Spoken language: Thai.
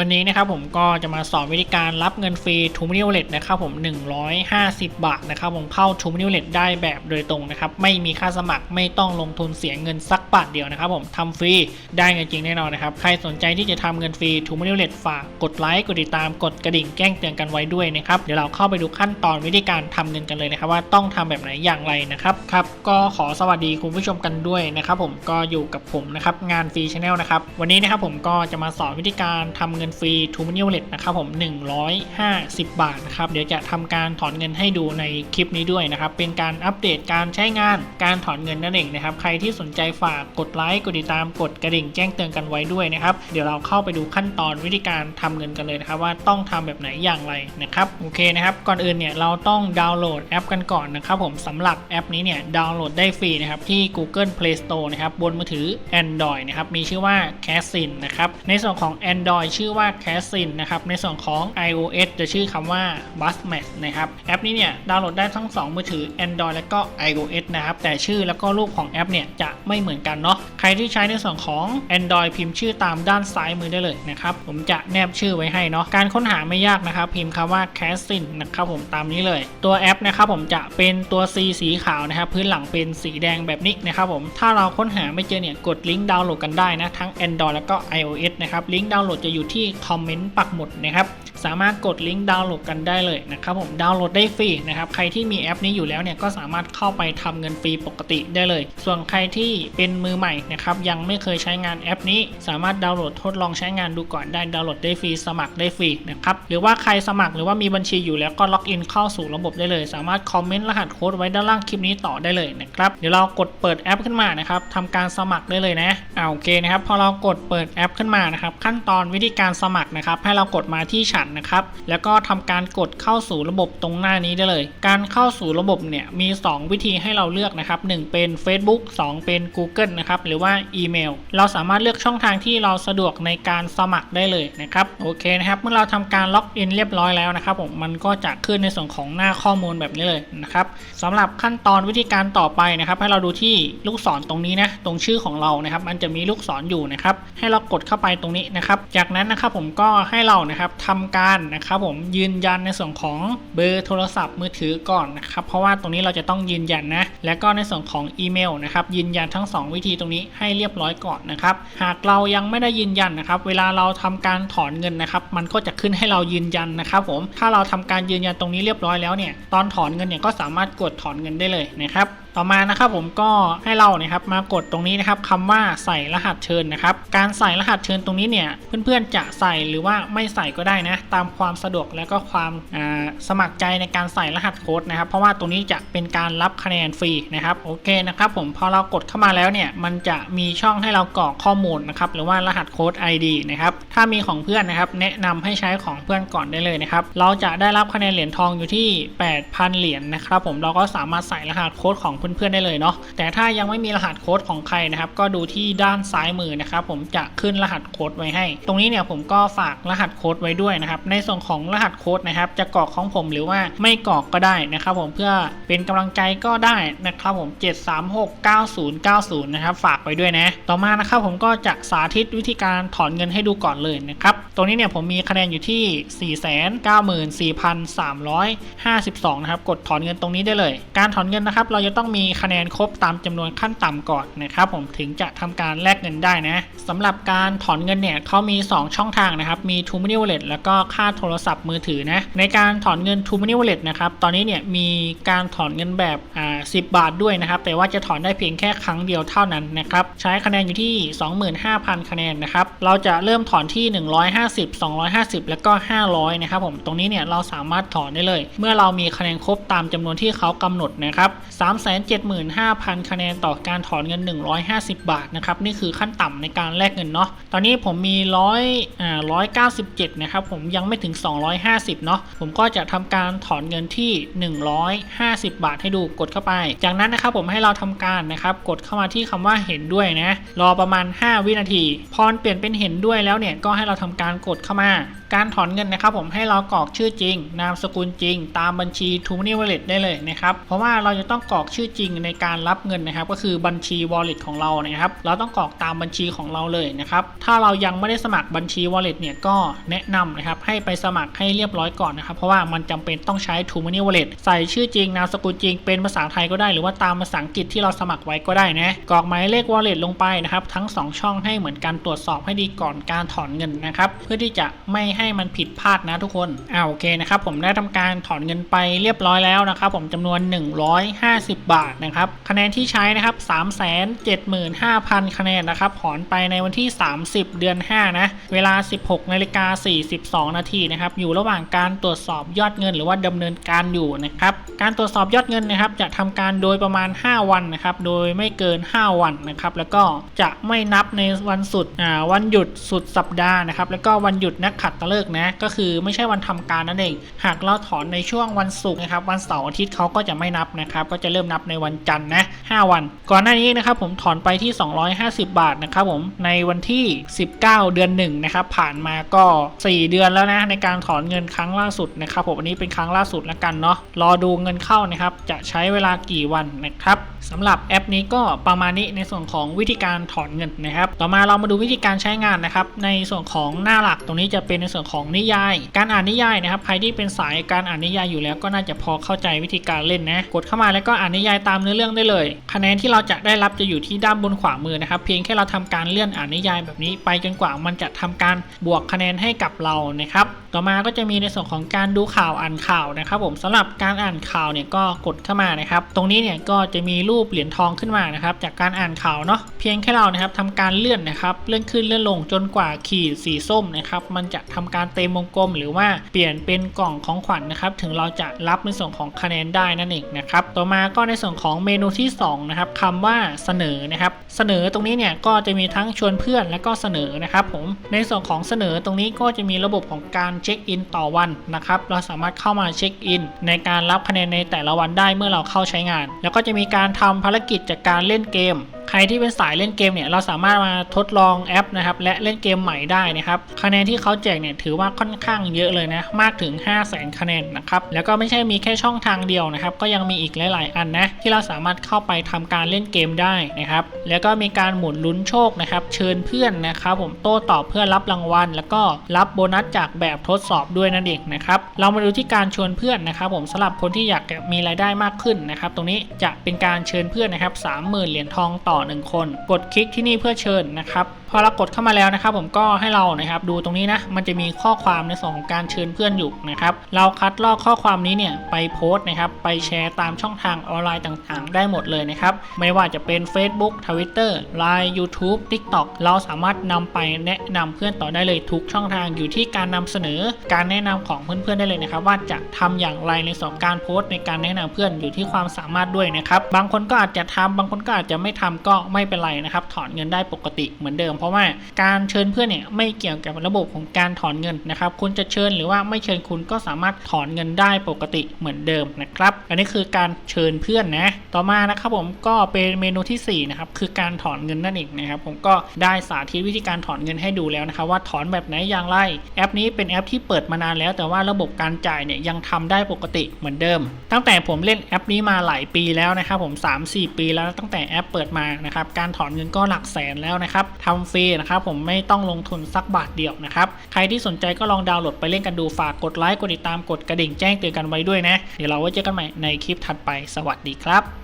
วันนี้นะครับผมก็จะมาสอนวิธีการรับเงินฟรี t ูมินิวเลตนะครับผม 150 บาทนะครับผมเข้า t ูมินิวเลตได้แบบโดยตรงนะครับ ไม่มีค่าสมัครไม่ต้องลงทุนเสียเงินสักบาทเดียวนะครับผมทำฟรีได้เงินจริงแน่นอนนะครับ ใครสนใจที่จะทำเงินฟรี t ูมินิวเลตฝากกดไลค์กดติดตามกดกระดิ่งแจ้งเตือนกันไว้ด้วยนะครับ เดี๋ยวเราเข้าไปดูขั้นตอนวิธีการทำเงินกันเลยนะครับ ว่าต้องทำแบบไหนอย่างไรนะครับครับ ก็ขอสวัสดีคุณผู้ชมกันด้วยนะครับผมก็อยู่กับผมนะครับงานฟรีชาแนลนะครับวันนี้นะครับผมก็จะมาสอนวิธีการทำเงินฟรี t ูมินิวเลตนะครับผม 150 บาทนะครับเดี๋ยวจะทำการถอนเงินให้ดูในคลิปนี้ด้วยนะครับ เป็นการอัปเดตการใช้งานการถอนเงินนั่นเองนะครับ ใครที่สนใจฝากกดไลค์กดติดตามกดกระดิ่งแจ้งเตือนกันไว้ด้วยนะครับ เดี๋ยวเราเข้าไปดูขั้นตอนวิธีการทำเงินกันเลยนะครับว่าต้องทำแบบไหนอย่างไรนะครับโอเคนะครับก่อนอื่นเนี่ยเราต้องดาวน์โหลดแอปกันก่อนนะครับผมสำหรับแอปนี้เนี่ยดาวน์โหลดได้ฟรีนะครับที่ Google Play Store นะครับบนมือถือ Android นะครับมีชื่อว่า c a s i n นะครับในส่วนของ Android ชื่อว่า c a s i n นะครับ ในส่วนของ iOS จะชื่อคำว่า b u s m a t นะครับ แอปนี้เนี่ยดาวน์โหลดได้ทั้ง 2 มือถือ Android และก็ iOS นะครับ แต่ชื่อแล้วก็รูปของแอปเนี่ยจะไม่เหมือนกันเนาะ ใครที่ใช้ในส่วนของ Android พิมพ์ชื่อตามด้านซ้ายมือได้เลยนะครับ ผมจะแนบชื่อไว้ให้เนาะ การค้นหาไม่ยากนะครับ พิมพ์คำว่า c a s i n นะครับผมตามนี้เลย ตัวแอปนะครับผมจะเป็นตัว C สีขาวนะครับ พื้นหลังเป็นสีแดงแบบนี้นะครับผม ถ้าเราค้นหาไม่เจอเนี่ยกดลิงก์ดาวน์โหลดกันได้นะทั้ง Android แล้วก็ iOS นะครับ ลิงก์ดาวน์โหลดจะอยู่ที่ที่คอมเมนต์ปักหมุดนะครับ สามารถกดลิงก์ดาวน์โหลดกันได้เลยนะครับผมดาวน์โหลดได้ฟรีนะครับใครที่มีแอปนี้อยู่แล้วเนี่ยก็สามารถเข้าไปทำเงินฟรีปกติได้เลย ส่วนใครที่เป็นมือใหม่นะครับยังไม่เคยใช้งานแอปนี้ สามารถดาวน์โหลดทดลองใช้งานดูก่อนได้ดาวน์โหลดได้ฟรีสมัครได้ฟรีนะครับหรือว่าใครสมัครหรือว่ามีบัญชีอยู่แล้วก็ล็อกอินเข้าสู่ระบบได้เลย สามารถคอมเมนต์รหัสโค้ดไว้ด้านล่างคลิปนี้ต่อได้เลยนะครับเดี๋ยวเรากดเปิดแอปขึ้นมานะครับทำการสมัครได้เลยนะอ่าโอเคนะครับพอเรากดเปิดแอปขึ้นมานะครับขั้นตอนวิธีการสมัครนะครับให้เรากดมาที่ฉันนะครับ แล้วก็ทำการกดเข้าสู่ระบบตรงหน้านี้ได้เลย การเข้าสู่ระบบเนี่ยมี 2 วิธีให้เราเลือกนะครับ 1 เป็น Facebook 2 เป็น Google นะครับ หรือว่าอีเมล เราสามารถเลือกช่องทางที่เราสะดวกในการสมัครได้เลยนะครับ โอเคนะครับ เมื่อเราทำการล็อกอินเรียบร้อยแล้วนะครับผม มันก็จะขึ้นในส่วนของหน้าข้อมูลแบบนี้เลยนะครับสำหรับขั้นตอนวิธีการต่อไปนะครับ ให้เราดูที่ลูกศรตรงนี้นะ ตรงชื่อของเรานะครับ มันจะมีลูกศรอยู่นะครับ ให้เรากดเข้าไปตรงนี้นะครับ จากนั้นนะครับผมก็ให้เรานะครับทำการนะครับผมยืนยันในส่วนของเบอร์โทรศัพท์มือถือก่อนนะครับเพราะว่าตรงนี้เราจะต้องยืนยันนะ แล้วก็ในส่วนของอีเมลนะครับยืนยันทั้ง 2 วิธีตรงนี้ให้เรียบร้อยก่อนนะครับหากเรายังไม่ได้ยืนยันนะครับเวลาเราทำการถอนเงินนะครับมันก็จะขึ้นให้เรายืนยันนะครับผมถ้าเราทำการยืนยันตรงนี้เรียบร้อยแล้วเนี่ยตอนถอนเงินเนี่ยก็สามารถกดถอนเงินได้เลยนะครับ ต่อมานะครับผมก็ให้เราเนี่ยครับมากดตรงนี้นะครับคำว่าใส่รหัสเชิญนะครับ การใส่รหัสเชิญตรงนี้เนี่ยเพื่อนๆจะใส่หรือว่าไม่ใส่ก็ได้นะตามความสะดวกและก็ความสมัครใจในการใส่รหัสโค้ดนะครับ เพราะว่าตรงนี้จะเป็นการรับคะแนนฟรีนะครับโอเคนะครับผมพอเรากดเข้ามาแล้วเนี่ยมันจะมีช่องให้เรากรอกข้อมูลนะครับหรือว่ารหัสโค้ด ID นะครับถ้ามีของเพื่อนนะครับแนะนำให้ใช้ของเพื่อนก่อนได้เลยนะครับเราจะได้รับคะแนนเหรียญทองอยู่ที่ 8,000 เหรียญนะครับผมเราก็สามารถใส่รหัสโค้ดของเพื่อนๆได้เลยเนาะแต่ถ้ายังไม่มีรหัสโค้ดของใครนะครับ ก็ดูที่ด้านซ้ายมือนะครับ ผมจะขึ้นรหัสโค้ดไว้ให้ ตรงนี้เนี่ยผมก็ฝากรหัสโค้ดไว้ด้วยนะครับ ในส่วนของรหัสโค้ดนะครับ จะกรอกของผมหรือว่าไม่กรอกก็ได้นะครับ ผมเพื่อเป็นกำลังใจก็ได้นะครับผม 7369090 นะครับ ฝากไว้ด้วยนะ ต่อมานะครับผมก็จะสาธิตวิธีการถอนเงินให้ดูก่อนเลยนะครับ ตรงนี้เนี่ยผมมีคะแนนอยู่ที่ 494,352 นะครับ กดถอนเงินตรงนี้ได้เลย การถอนเงินนะครับ เราจะต้องมีีคะแนนครบตามจำนวนขั้นต่ำก่อนนะครับผมถึงจะทำการแลกเงินได้นะสำหรับการถอนเงินเนี่ยเขามี 2 ช่องทางนะครับ มี t ูมินิวเลตแล้วก็ค่าโทรศัพท์มือถือนะในการถอนเงิน t ูมินิวเลตนะครับตอนนี้เนี่ยมีการถอนเงินแบบอ่า10บาทด้วยนะครับแต่ว่าจะถอนได้เพียงแค่ครั้งเดียวเท่านั้นนะครับใช้คะแนนอยู่ที่ 25,000 คะแนนนะครับเราจะเริ่มถอนที่ 150 250 แล้วก็ 500นะครับผมตรงนี้เนี่ยเราสามารถถอนได้เลย เมื่อเรามีคะแนนครบตามจำนวนที่เขากำหนดนะครับ75,000 คะแนนต่อการถอนเงิน 150 บาทนะครับนี่คือขั้นต่ำในการแลกเงินเนาะตอนนี้ผมมีร้อยอ่า197 นะครับผมยังไม่ถึง 250 เนาะผมก็จะทำการถอนเงินที่ 150 บาทให้ดูกดเข้าไป จากนั้นนะครับผมให้เราทำการนะครับกดเข้ามาที่คำว่าเห็นด้วยนะรอประมาณ 5 วินาที พอเปลี่ยนเป็นเห็นด้วยแล้วเนี่ยก็ให้เราทำการกดเข้ามาการถอนเงินนะครับผมให้เรากรอกชื่อจริง นามสกุลจริง ตามบัญชีทูมินิวเลตได้เลยนะครับเพราะว่าเราจะต้องกรอกชื่ออจริงในการรับเงินนะครับ ก็คือบัญชี wallet ของเรานะครับ เราต้องกรอกตามบัญชีของเราเลยนะครับ ถ้าเรายังไม่ได้สมัครบัญชี wallet เนี่ยก็แนะนำนะครับให้ไปสมัครให้เรียบร้อยก่อนนะครับ เพราะว่ามันจำเป็นต้องใช้ True Money Wallet ใส่ชื่อจริงนามสกุลจริงเป็นภาษาไทยก็ได้หรือว่าตามภาษาอังกฤษที่เราสมัครไว้ก็ได้นะกรอกหมายเลข wallet ลงไปนะครับ ทั้ง 2 ช่องให้เหมือนกันตรวจสอบให้ดีก่อนการถอนเงินนะครับ เพื่อที่จะไม่ให้มันผิดพลาดนะทุกคนอ่าโอเคนะครับผมได้ทำการถอนเงินไปเรียบร้อยแล้วนะครับผมจำนวน 150 บาทนะครับ คะแนนที่ใช้นะครับ 375,000 คะแนนนะครับถอนไปในวันที่ 30 เดือน 5 นะ เวลา 16นาฬิกา42 นาทีนะครับ อยู่ระหว่างการตรวจสอบยอดเงิน หรือว่าดำเนินการอยู่นะครับ การตรวจสอบยอดเงินนะครับ จะทำการโดยประมาณ 5 วันนะครับ โดยไม่เกิน 5 วันนะครับ แล้วก็จะไม่นับในวันสุดอ่าวันหยุดสุดสัปดาห์นะครับ แล้วก็วันหยุดนักขัดตฤกษ์นะ ก็คือไม่ใช่วันทำการนั่นเอง หากเราถอนในช่วงวันศุกร์นะครับ วันเสาร์อาทิตย์เขาก็จะไม่นับนะครับ ก็จะเริ่มนับในวันจันทร์นะ5วัน ก่อนหน้านี้นะครับผมถอนไปที่ 250 บาทนะครับผมในวันที่ 19 เดือน1นะครับผ่านมาก็ 4 เดือนแล้วนะในการถอนเงินครั้งล่าสุดนะครับผมอันนี้เป็นครั้งล่าสุดแล้วกันเนาะรอดูเงินเข้านะครับจะใช้เวลากี่วันนะครับสำหรับแอปนี้ก็ประมาณนี้ในส่วนของวิธีการถอนเงินนะครับต่อมาเรามาดูวิธีการใช้งานนะครับในส่วนของหน้าหลักตรงนี้จะเป็นในส่วนของนิยาย การอ่านนิยายนะครับใครที่เป็นสายการอ่านนิยายอยู่แล้วก็น่าจะพอเข้าใจวิธีการเล่นนะกดเข้ามาแล้วก็อ่านนิยายตามเนื้อเรื่องได้เลย คะแนนที่เราจะได้รับจะอยู่ที่ด้านบนขวามือนะครับ เพียงแค่เราทำการเลื่อนอ่านนิยายแบบนี้ไปจนกว่ามันจะทำการบวกคะแนนให้กับเรานะครับ ต่อมาก็จะมีในส่วนของการดูข่าวอ่านข่าวนะครับ ผมสำหรับการอ่านข่าวเนี่ยก็กดเข้ามานะครับ ตรงนี้เนี่ยก็จะมีรูปเหรียญทองขึ้นมานะครับ จากการอ่านข่าวเนาะเพียงแค่เรานะครับทำการเลื่อนนะครับเลื่อนขึ้นเลื่อนลงจนกว่าขีดสีส้มนะครับมันจะทำการเต็มวงกลม หรือว่าเปลี่ยนเป็นกล่องของขวัญนะครับ ถึงเราจะรับในส่วนของคะแนนได้นั่นเองนะครับ ต่อมาก็ในส่วน่วนของเมนูที่สองนะครับคำว่าเสนอนะครับ เสนอตรงนี้เนี่ยก็จะมีทั้งชวนเพื่อนและก็เสนอนะครับผมในส่วนของเสนอตรงนี้ก็จะมีระบบของการเช็คอินต่อวันนะครับเราสามารถเข้ามาเช็คอินในการรับคะแนนในแต่ละวันได้เมื่อเราเข้าใช้งาน แล้วก็จะมีการทำภารกิจจากการเล่นเกม ใครที่เป็นสายเล่นเกมเนี่ยเราสามารถมาทดลองแอปนะครับและเล่นเกมใหม่ได้นะครับคะแนนที่เขาแจกเนี่ยถือว่าค่อนข้างเยอะเลยนะมากถึง 5 0 0 0 0 0คะแนนนะครับแล้วก็ไม่ใช่มีแค่ช่องทางเดียวนะครับก็ยังมีอีกหลาย ๆ อันนะที่เราสามารถเข้าไปทำการเล่นเกมได้นะครับแล้วก็มีการหมุนลุ้นโชคนะครับเชิญเพื่อนนะครับผมโต้ตอบเพื่อรับรางวัล แล้วก็รับโบนัสจากแบบทดสอบด้วยนั่นเองนะครับเรามาดูที่การชวนเพื่อนนะครับผมสำหรับคนที่อยากมีรายได้มากขึ้นนะครับตรงนี้จะเป็นการเชิญเพื่อนนะครับ30,000เหรียญทองต่อ1 คน กดคลิกที่นี่เพื่อเชิญนะครับพอเรากดเข้ามาแล้วนะครับ ผมก็ให้เรานะครับดูตรงนี้นะมันจะมีข้อความในส่วนของการเชิญเพื่อนอยู่นะครับเราคัดลอกข้อความนี้เนี่ยไปโพสต์นะครับไปแชร์ตามช่องทางออนไลน์ต่างๆ ได้หมดเลยนะครับไม่ว่าจะเป็น Facebook Twitter Line YouTube TikTok เราสามารถนำไปแนะนำเพื่อนต่อได้เลยทุกช่องทางอยู่ที่การนำเสนอการแนะนำของเพื่อนๆได้เลยนะครับ ว่าจะทำอย่างไรในส่วนการโพสต์ในการแนะนำเพื่อนอยู่ที่ความสามารถด้วยนะครับบางคนก็อาจจะทำบางคนก็อาจจะไม่ทำก็ไม่เป็นไรนะครับถอนเงินได้ปกติเหมือนเดิมเพราะว่าการเชิญเพื่อนเนี่ยไม่เกี่ยวกับระบบของการถอนเงินนะครับ คุณจะเชิญหรือว่าไม่เชิญคุณก็สามารถถอนเงินได้ปกติเหมือนเดิมนะครับ อันนี้คือการเชิญเพื่อนนะ ต่อมานะครับผมก็เป็นเมนูที่สี่นะครับคือการถอนเงินนั่นเองนะครับ ผมก็ได้สาธิตวิธีการถอนเงินให้ดูแล้วนะครับ ว่าถอนแบบไหนอย่างไรแอปนี้เป็นแอปที่เปิดมานานแล้ว แต่ว่าระบบการจ่ายเนี่ยยังทำได้ปกติเหมือนเดิม ตั้งแต่ผมเล่นแอปนี้มาหลายปีแล้วนะครับผม3-4 ปีแล้วตั้งแต่แอปเปิดมานะครับการถอนเงินก็หลักแสนแล้วนะครับทำฟรีนะครับผมไม่ต้องลงทุนสักบาทเดียวนะครับใครที่สนใจก็ลองดาวน์โหลดไปเล่นกันดูฝากกดไลค์กดติดตามกดกระดิ่งแจ้งเตือนกันไว้ด้วยนะ เดี๋ยวเราไว้เจอกันใหม่ในคลิปถัดไปสวัสดีครับ